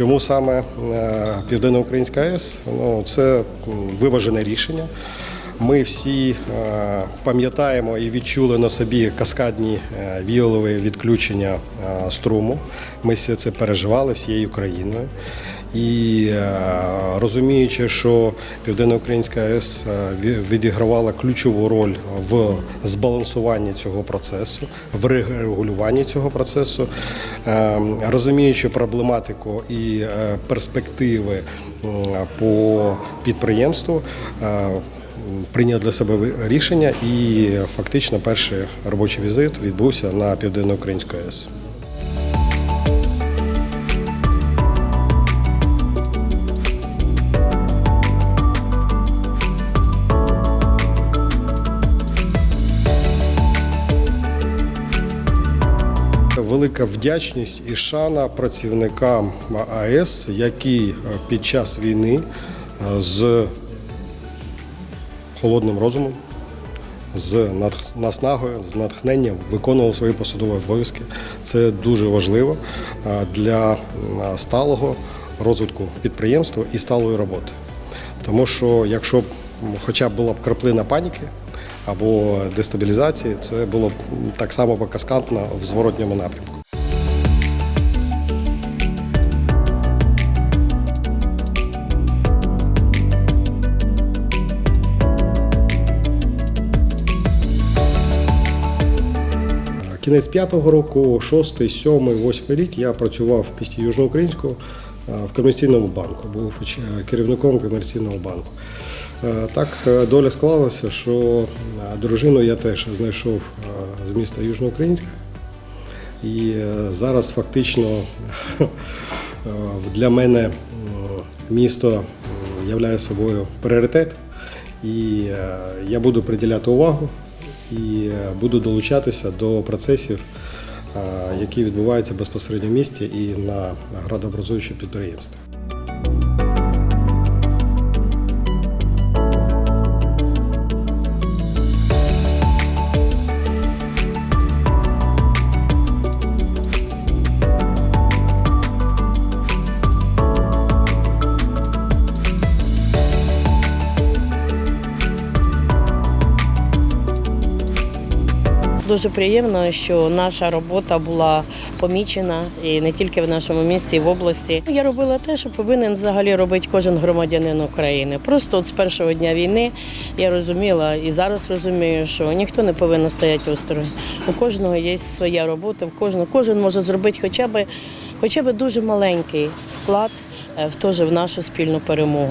Чому саме е, Південноукраїнська АЕС? Ну, це виважене рішення. Ми всі е, пам'ятаємо і відчули на собі каскадні е, віолові відключення струму. Ми все це переживали всією країною. І е, розуміючи, що Південноукраїнська АЕС е, відігравала ключову роль в збалансуванні цього процесу, в регулюванні цього процесу, е, розуміючи проблематику і перспективи по підприємству. Прийняв для себе рішення, і фактично перший робочий візит відбувся на південноукраїнську АЕС. Велика вдячність і шана працівникам АЕС, які е, під час війни е, з холодним розумом, з наснагою, з натхненням виконували свої посадові обов'язки. Це дуже важливо е, для сталого розвитку підприємства і сталої роботи. Тому що якщо б хоча б була б краплина паніки або дестабілізації, це було б так само б каскадно в зворотньому напрямку. Кінець п'ятого року, шостий, сьомий, восьмий рік я працював в місті Южноукраїнську е, в комерційному банку, був е, керівником комерційного банку. Е, Так е, доля склалася, що е, дружину я теж знайшов е, з міста Южноукраїнська. І е, зараз фактично е, для мене місто є собою пріоритет, і е, я буду приділяти увагу і е, буду долучатися до процесів, е, які відбуваються безпосередньо в місті і на градообразуючі підприємства. Дуже приємно, що наша робота була помічена і не тільки в нашому місті, і в області. Я робила те, що повинен взагалі робити кожен громадянин України. Просто от з першого дня війни я розуміла і зараз розумію, що ніхто не повинен стояти осторонь. У кожного є своя робота, в кожного кожен може зробити хоча б хоча б дуже маленький вклад е, в теж в нашу спільну перемогу.